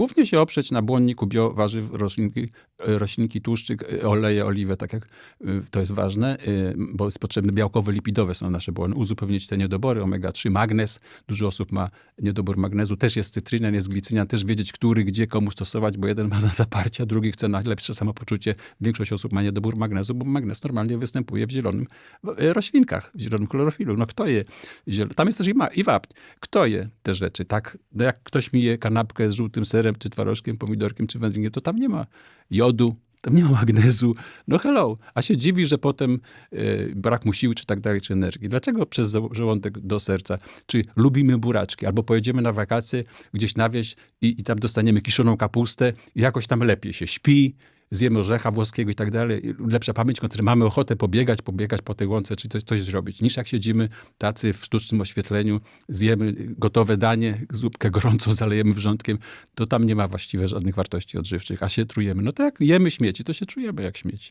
Głównie się oprzeć na błonniku biowarzyw, roślinki, e, roślinki tłuszczyk, e, oleje, oliwę, tak jak e, to jest ważne, bo jest potrzebne białkowe, lipidowe są nasze błony. Uzupełnić te niedobory, omega-3, magnez. Dużo osób ma niedobór magnezu. Też jest cytryna, jest glicynia. Też wiedzieć, który, gdzie, komu stosować, bo jeden ma na zaparcie, a drugi chce na lepsze samopoczucie. Większość osób ma niedobór magnezu, bo magnez normalnie występuje w zielonym roślinkach, w zielonym chlorofilu. No kto je? Tam jest też i, ma, i. Kto je te rzeczy? Tak, no jak ktoś mi je kanapkę z żółtym serem, czy twarożkiem, pomidorkiem, czy wędlingiem, to tam nie ma jodu, tam nie ma magnezu. No hello. A się dziwi, że potem e, brak mu siły, czy tak dalej, czy energii. Dlaczego przez żo- żołądek do serca? Czy lubimy buraczki? Albo pojedziemy na wakacje gdzieś na wieś i, i tam dostaniemy kiszoną kapustę i jakoś tam lepiej się śpi, zjemy orzecha włoskiego i tak dalej. Lepsza pamięć, kontra mamy ochotę pobiegać, pobiegać po tej łące, czy coś, coś zrobić, niż jak siedzimy tacy w sztucznym oświetleniu, zjemy gotowe danie, zupkę gorącą zalejemy wrzątkiem, to tam nie ma właściwie żadnych wartości odżywczych, a się trujemy. No to jak jemy śmieci, to się czujemy jak śmieci.